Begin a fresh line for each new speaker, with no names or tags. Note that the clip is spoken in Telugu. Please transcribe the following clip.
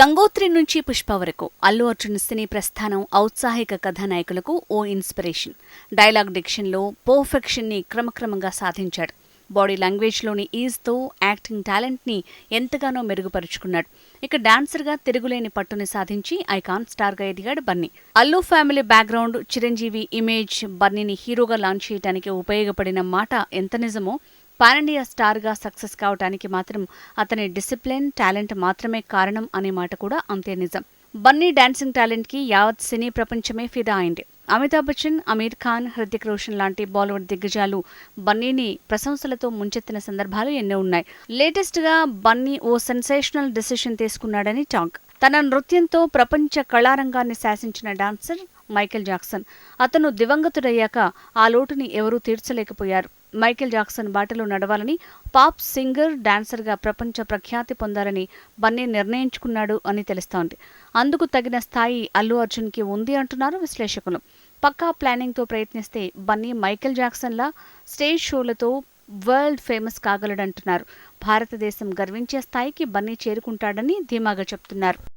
గంగోత్రి నుంచి పుష్ప వరకు అల్లు అర్జున్ సినీ ప్రస్థానం ఔత్సాహిక కథానాయకులకు ఓ ఇన్స్పిరేషన్. డైలాగ్ డిక్షన్లో పర్ఫెక్షన్ని క్రమక్రమంగా సాధించాడు. బాడీ లాంగ్వేజ్లోని ఈజ్తో యాక్టింగ్ టాలెంట్ని ఎంతగానో మెరుగుపరుచుకున్నాడు. ఇక డాన్సర్గా తిరుగులేని పట్టుని సాధించి ఐకాన్ స్టార్గా ఎదిగాడు Bunny. Allu family background Chiranjeevi image బన్నీని హీరోగా లాంచ్ చేయడానికి ఉపయోగపడిన మాట ఎంత నిజమో పానిండియా స్టార్గా సక్సెస్ కావటానికి మాత్రం అతని డిసిప్లిన్ టాలెంట్ మాత్రమే కారణం అనే మాట కూడా అంతే నిజం. బన్నీ డాన్సింగ్ టాలెంట్కి యావత్ సినీ ప్రపంచమే ఫిదా అయింది. అమితాబ్ బచ్చన్ అమీర్ ఖాన్ హృతిక్ రోషన్ లాంటి బాలీవుడ్ దిగ్గజాలు బన్నీని ప్రశంసలతో ముంచెత్తిన సందర్భాలు ఎన్నో ఉన్నాయి. లేటెస్ట్గా బన్నీ ఓ సెన్సేషనల్ డెసిషన్ తీసుకున్నాడని టాక్. తన నృత్యంతో ప్రపంచ కళారంగాన్ని శాసించిన డాన్సర్ మైకేల్ జాక్సన్. అతను దివంగతుడయ్యాక ఆ లోటుని ఎవరూ తీర్చలేకపోయారు. మైకేల్ జాక్సన్ బాటలో నడవాలని పాప్ సింగర్ డాన్సర్గా ప్రపంచ ప్రఖ్యాతి పొందాలని బన్నీ నిర్ణయించుకున్నాడు అని తెలుస్తోంది. అందుకు తగిన స్థాయి అల్లు అర్జున్కి ఉంది అంటున్నారు విశ్లేషకులు. పక్కా ప్లానింగ్తో ప్రయత్నిస్తే బన్నీ మైకేల్ జాక్సన్లా స్టేజ్ షోలతో వరల్డ్ ఫేమస్ కాగలడంటున్నారు. భారతదేశం గర్వించే స్థాయికి బన్నీ చేరుకుంటాడని ధీమాగా చెప్తున్నారు.